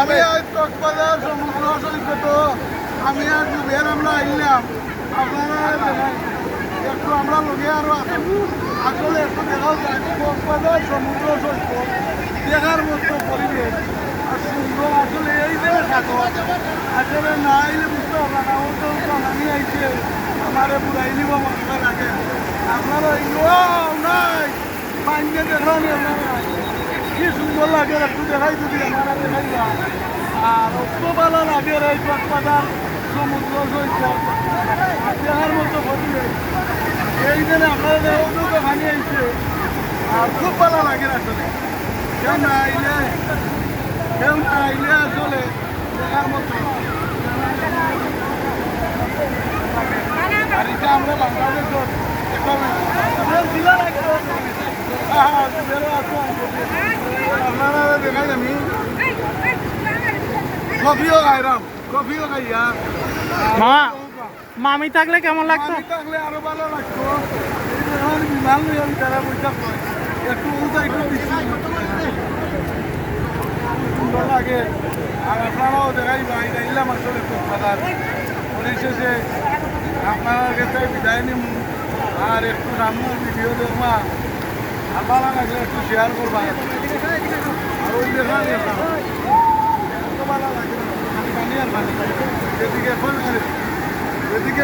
আমি কক্সবাজার সমুদ্র সৈকত আমি আর দুবের আমরা আইলাম। আপনারা। একটু আমরা লোকে আরও আসলে একটু দেখাও যায় কক্সবাজার সমুদ্র সৈকত দেখার মতো পরিবেশ। আর সুন্দর আসলে এই যে থাকো আসলে না আইলে বুঝতে পারবে না ও তো আমি আইছে। আমারে বুড়াই নিব মনে লাগে। আপনারা এগুলো নাই। পাঞ্জে আপনারা। কি সুন্দর লাগে একটু দেখাই আপনারা দেখাইবা আর অত ভালো লাগে এই কক্সবাজার সমুদ্র সৈকত দেখার মতো ভালো লাগে আসলে কেউ না আইলে মতো। আর এটা আমরা বাংলাদেশের আপনারা দেখাই আমি। কফিও খাইয়া মামা মামি থাকলে কেমন লাগতো? থাকলে আরও ভালো লাগতো। এখন বিমান নিয়ে তারা একটু সুন্দর লাগে। আর আপনারাও দেখাই ভাই গাইলাম আসলে কলকাতার পরিশেষে। আপনার কাছে বিদায় নিম। আর একটু রান্না ভিডিও দেখবা। আর ভালো লাগলে একটু শেয়ার করবা। আর ওই দেখা ভালো লাগে পানি আর পানি এদিকে এদিকে